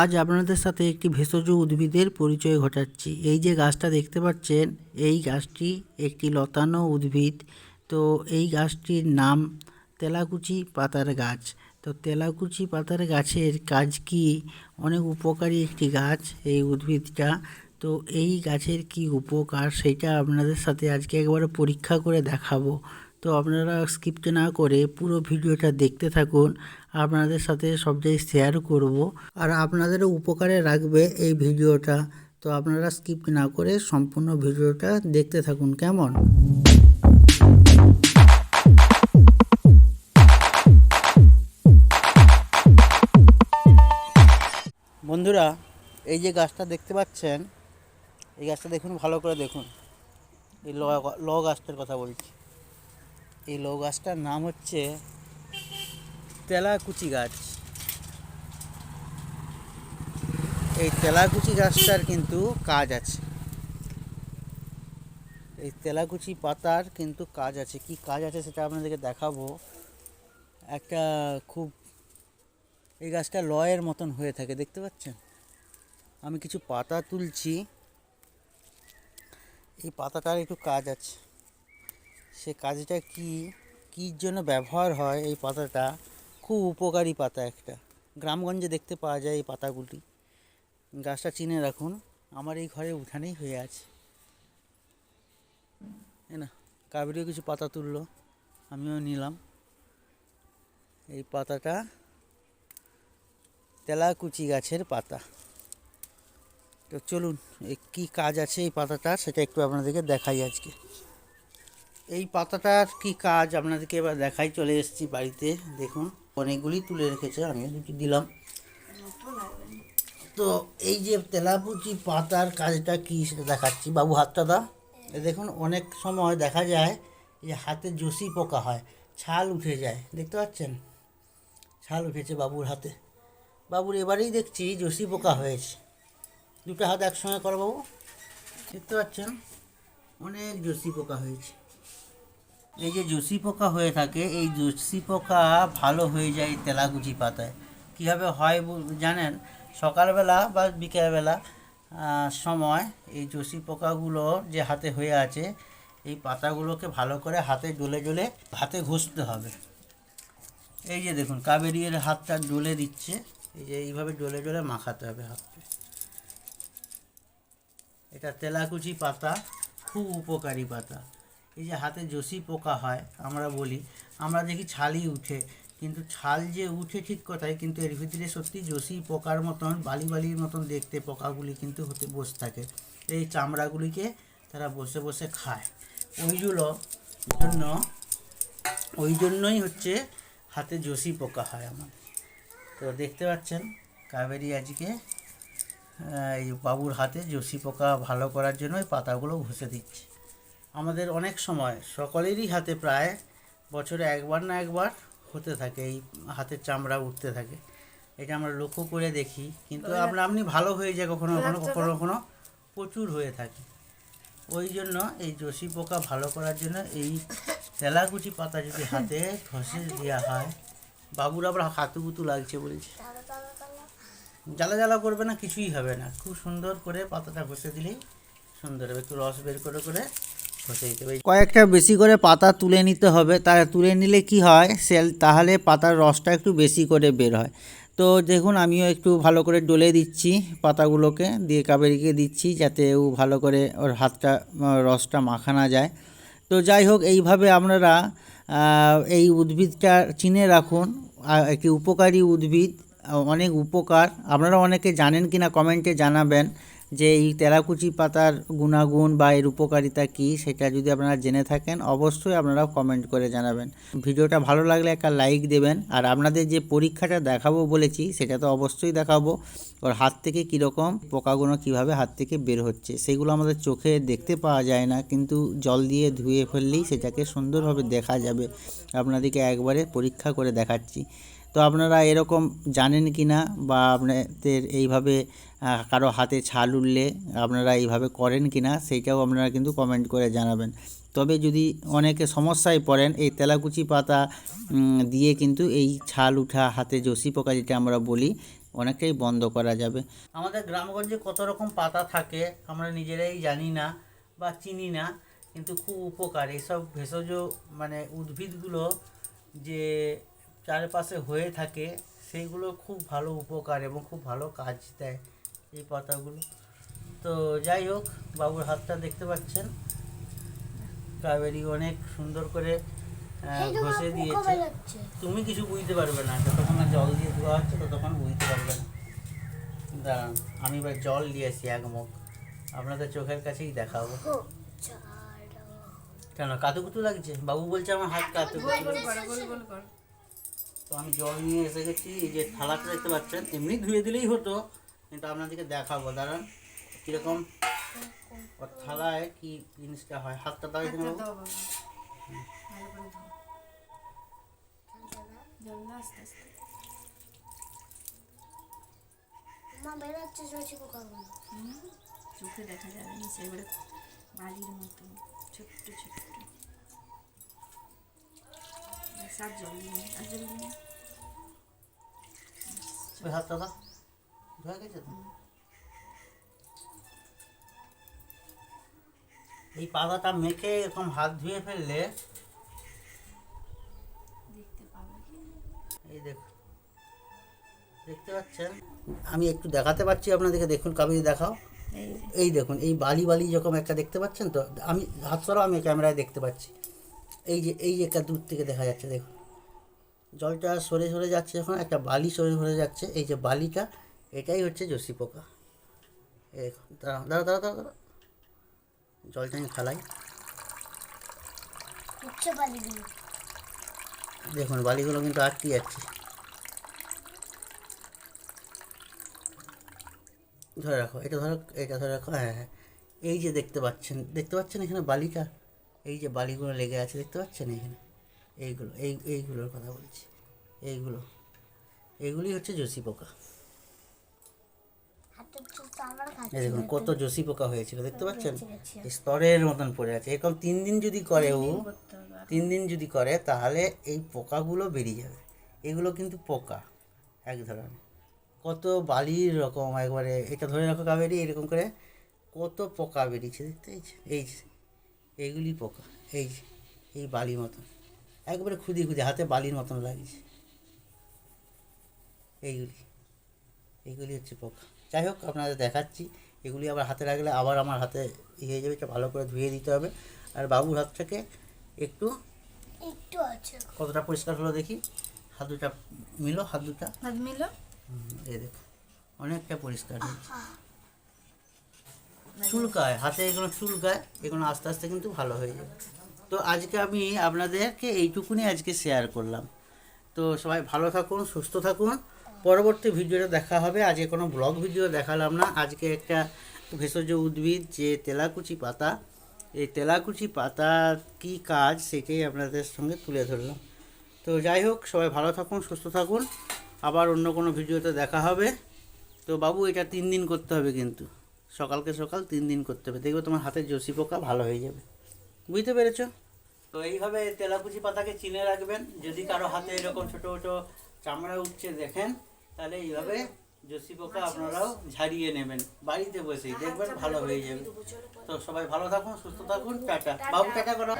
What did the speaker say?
আজ আপনাদের সাথে একটি ভেষজ উদ্ভিদের পরিচয় ঘটাচ্ছি। এই যে গাছটা দেখতে পাচ্ছেন, এই গাছটি একটি লতানো উদ্ভিদ। তো এই গাছটির নাম তেলাকুচি পাতার গাছ। তো তেলাকুচি পাতার গাছের কাজ কি? অনেক উপকারী একটি গাছ এই উদ্ভিদটা। তো এই গাছের কি উপকার সেটা আপনাদের সাথে আজকে একবার পরীক্ষা করে দেখাবো। তো আপনারা স্কিপ না করে পুরো ভিডিওটা দেখতে থাকুন। আপনাদের সাথে সব জায়গায় শেয়ার করব। আর আপনাদেরও উপকারে রাখবে এই ভিডিওটা। তো আপনারা স্কিপ না করে সম্পূর্ণ ভিডিওটা দেখতে থাকুন, কেমন? বন্ধুরা, এই যে গাছটা দেখতে পাচ্ছেন, এই গাছটা দেখুন, ভালো করে দেখুন। এই ল গাছটার কথা বলছি। এই ল গাছটার নাম হচ্ছে তেলাকুচি গাছ। এই তেলাকুচি গাছটার কিন্তু কাজ আছে। এই তেলাকুচি পাতার কিন্তু কাজ আছে। কি কাজ আছে সেটা আপনাদেরকে দেখাবো। একটা খুব এই গাছটা লয়ের মতন হয়ে থাকে, দেখতে পাচ্ছেন? আমি কিছু পাতা তুলছি। এই পাতাটার একটু কাজ আছে। সে কাজটা কি কীর জন্য ব্যবহার হয় এই পাতাটা? খুব উপকারী পাতা একটা। গ্রামগঞ্জে দেখতে পাওয়া যায় এই পাতাগুলি। গাছটা চিনে রাখুন। আমার এই ঘরে উঠানেই হয়ে আছে। না, কাবেরিও কিছু পাতা তুললো। আমিও নিলাম। এই পাতাটা তেলাকুচি গাছের পাতা। তো চলুন কী কাজ আছে এই পাতাটা সেটা একটু আপনাদেরকে দেখাই আজকে। এই পাতাটার কি কাজ? আপনাদেরকে এবার দেখাই, চলে এসেছি বাড়িতে। দেখুন, অনেকগুলি তুলে রেখেছে, আমিও দুটি দিলাম। তো এই যে তেলাপুচি পাতার কাজটা কি সেটা দেখাচ্ছি। বাবু, হাতটা দা দেখুন, অনেক সময় দেখা যায় যে হাতে জসি পোকা হয়, ছাল উঠে যায়। দেখতে পাচ্ছেন? ছাল উঠেছে বাবুর হাতে। বাবুর এবারেই দেখছি জসি পোকা হয়েছে। দুটো হাত একসঙ্গে করো বাবু। দেখতে পাচ্ছেন? অনেক জসি পোকা হয়েছে। এই যে জসি পোকা হয়ে থাকে, এই জসি পোকা ভালো হয়ে যায় তেলাকুচি পাতায়। কীভাবে হয় জানেন? সকালবেলা বা বিকেলবেলা সময় এই জসি পোকাগুলো যে হাতে হয়ে আছে, এই পাতাগুলোকে ভালো করে হাতে ডলে ডলে হাতে ঘষতে হবে। এই যে দেখুন, কাবেরির হাতটা ডলে দিচ্ছে। এই যে এইভাবে ডলে ডলে মাখাতে হবে হাতে এটা তেলাকুচি পাতা, খুব উপকারী পাতা। এই যে হাতে জসি পোকা হয়, আমরা বলি, আমরা দেখি ছালই উঠে, কিন্তু ছাল যে উঠে ঠিক কথাই, কিন্তু এর ভিতরে সত্যি জসি পোকার মতন, বালি বালির মতন দেখতে পোকাগুলি কিন্তু হতে বসে থাকে। এই চামড়াগুলিকে তারা বসে বসে খায়। ওইগুলো জন্য, ওই জন্যই হচ্ছে হাতে জসি পোকা হয় আমার। তো দেখতে পাচ্ছেন, কাবেরি আজকে এই বাবুর হাতে জসি পোকা ভালো করার জন্য ওই পাতাগুলো ঘষে দিচ্ছে। আমাদের অনেক সময় সকলেরই হাতে প্রায় বছরে একবার না একবার হতে থাকে এই হাতের চামড়া উঠতে থাকে। এটা আমরা লক্ষ্য করে দেখি কিন্তু আমরা আপনি ভালো হয়ে যায় কখনো কখনো কখনো কখনো প্রচুর হয়ে থাকে। ওই জন্য এই জসি পোকা ভালো করার জন্য এই তেলাকুচি পাতা যদি হাতে ঘষে দেওয়া হয় বাবুর আবার হাতুগুতু লাগছে বলছে। জ্বালা জ্বালা করবে না কিছুই হবে না। খুব সুন্দর করে পাতাটা ঘষে দিলেই সুন্দর হবে একটু রস বের করে করে কয়েকটা বেশি করে পাতা তুলে নিতে হবে। তা তুলে নিলে কি হয়? সেল, তাহলে পাতার রসটা একটু বেশি করে বের হয়। তো দেখুন, আমিও একটু ভালো করে ডলে দিচ্ছি পাতাগুলোকে, দিয়ে কাবেরিকে দিচ্ছি যাতে ও ভালো করে ওর হাতটা রসটা মাখানো যায়। তো যাই হোক, এইভাবে আপনারা এই উদ্ভিদটা চিনে রাখুন। একটি উপকারী উদ্ভিদ অনেক উপকার। আপনারা অনেকে জানেন কি না কমেন্টে জানাবেন। যে এই তেলাকুচি পাতার গুণাগুণ বা এর উপকারিতা কী সেটা যদি আপনারা জেনে থাকেন, অবশ্যই আপনারা কমেন্ট করে জানাবেন। ভিডিওটা ভালো লাগলে একটা লাইক দেবেন, আর আপনাদের যে পরীক্ষাটা দেখাবো বলেছি সেটা তো অবশ্যই দেখাবো। ওর হাত থেকে কীরকম পোকাগুলো কীভাবে হাত থেকে বের হচ্ছে, সেগুলো আমাদের চোখে দেখতে পাওয়া যায় না, কিন্তু জল দিয়ে ধুয়ে ফেললেই সেটাকে সুন্দরভাবে দেখা যাবে। আপনাদেরকে একবারে পরীক্ষা করে দেখাচ্ছি। তো আপনারা এরকম জানেন কি না? বা আপনাদের এইভাবে কারও হাতে ছাল উঠলে আপনারা এইভাবে করেন কি না? সেইটাও আপনারা কিন্তু কমেন্ট করে জানাবেন। তবে যদি অনেকে সমস্যায় পড়েন, এই তেলাকুচি পাতা দিয়ে কিন্তু এই ছাল উঠা, হাতে জসি পোকা যেটা আমরা বলি, অনেকটাই বন্ধ করা যাবে। আমাদের গ্রামগঞ্জে কত রকম পাতা থাকে, আমরা নিজেরাই জানি না বা চিনি না, কিন্তু খুব উপকার। এইসব ভেষজ মানে উদ্ভিদগুলো যে চারপাশে হয়ে থাকে সেইগুলো খুব ভালো উপকার এবং খুব ভালো কাজ দেয় এই পাতাগুলো। তো যাই হোক বাবুর হাতটা দেখতে পাচ্ছেন? কাবেরি অনেক সুন্দর করে ঘষে দিয়েছে। তুমি কিছু বুঝতে পারবে না যতক্ষণ না জল দিয়ে ধোয়া হচ্ছে ততক্ষণ বুঝতে পারবে না। দাঁড়ান আমি এবার জল দিয়ে আসি এক মুখ। আপনাদের চোখের কাছেই দেখাবো। কেন কাতুকুতু লাগছে? বাবু বলছে আমার হাত কাতুকুতু। তো আমি জল নিয়ে এসে গেছি এই যে থালাটা দেখতে পাচ্ছেন এমনি ধুয়ে দিলেই হতো কিন্তু আপনাদেরকে দেখাবো দাঁড়ান কীরকম ওর থালায় কি জিনিসটা হয়? হাতটা দাঁড়িয়ে চোখে দেখা যাবে না সেগুলো বালির মতো ছোট্ট ছোট্ট ব্যাস, আর জল দিন আর জল দিন ওই হাতটা দাও ধোয়া গেছে তো এই পাতাটা মেখে এরকম হাত ধুয়ে ফেললে দেখতে এই দেখতে পাচ্ছেন আমি একটু দেখাতে পারছি আপনাদেরকে দেখুন কাবিজ দেখাও। এই এই দেখুন এই বালি বালি যখন একটা দেখতে পাচ্ছেন তো? আমি হাত সরাও আমি ক্যামেরায় দেখতে পাচ্ছি। এই যে এই যে একটা দূর থেকে দেখা যাচ্ছে দেখুন। জলটা সরে সরে যাচ্ছে যখন একটা বালি সরে সরে যাচ্ছে। এই যে বালিটা এটাই হচ্ছে জসি পোকা। দাঁড়া দাঁড়া দাঁড়া দাঁড়া জলটা আমি ফেলাই। দেখুন বালিগুলো কিন্তু আটকে যাচ্ছে। ধরে রাখো এটা ধরো এটা ধরে রাখো হ্যাঁ হ্যাঁ। এই যে দেখতে পাচ্ছেন দেখতে পাচ্ছেন এখানে বালিটা? এই যে বালিগুলো লেগে আছে দেখতে পাচ্ছেন এখানে? এইগুলো এই এইগুলোর কথা বলছি। এইগুলো এইগুলি হচ্ছে জসি পোকা। দেখুন কত জসি পোকা হয়েছিল দেখতে পাচ্ছেন? স্তরের মতন পড়ে আছে। এরকম তিন দিন যদি করে ও তিন দিন যদি করে তাহলে এই পোকাগুলো বেরিয়ে যাবে। এগুলো কিন্তু পোকা এক ধরনের। কত বালির রকম একবারে এটা ধরে রাখো কাবেরি এরকম করে কত পোকা বেরিয়েছে দেখতে? এই যে এইগুলি পোকা এই এই বালির মতন। একবারে খুদি খুদি হাতে বালির মতন লাগছে এইগুলি এইগুলি হচ্ছে পোকা। যাই হোক আপনাদের দেখাচ্ছি। এগুলি আবার হাতে রাখলে আবার আমার হাতে ইয়ে হয়ে যাবে এটা ভালো করে ধুয়ে দিতে হবে। আর বাবুর হাতটাকে একটু একটু আছে কতটা পরিষ্কার হলো দেখি? হাত দুটা মিলো হাত দুটা। হাত মিলো? হুম, এই দেখো অনেকটা পরিষ্কার হয়েছে। চুলকায়, হাতে এগুলো চুলকায়, এগুলো আস্তে আস্তে কিন্তু ভালো হয়ে যায়। তো আজকে আমি আপনাদেরকে এইটুকুনি আজকে শেয়ার করলাম। তো সবাই ভালো থাকুন, সুস্থ থাকুন। পরবর্তী ভিডিওটা দেখা হবে। আজকে কোনো ব্লগ ভিডিও দেখালাম না। আজকে একটা ভেষজ উদ্ভিদ, যে তেলাকুচি পাতা, এই তেলাকুচি পাতা কি কাজ সেটাই আপনাদের সঙ্গে তুলে ধরলাম। তো যাই হোক, সবাই ভালো থাকুন, সুস্থ থাকুন। আবার অন্য কোনো ভিডিওতে দেখা হবে। তো বাবু, এটা তিন দিন করতে হবে কিন্তু। সকালকে সকাল তিন দিন করতে হবে। দেখবে তোমার হাতে জসি পোকা ভালো হয়ে যাবে। বুঝতে পেরেছ? তো এইভাবে তেলাকুচি পাতাকে চিনে রাখবেন। যদি কারও হাতে এরকম ছোট ছোট চামড়া উঠছে দেখেন তাহলে এইভাবে জসি পোকা আপনারাও ঝাড়িয়ে নেবেন। বাড়িতে বসেই দেখবেন ভালো হয়ে যাবে। তো সবাই ভালো থাকুন সুস্থ থাকুন টাটা। বাবু টাটা করো।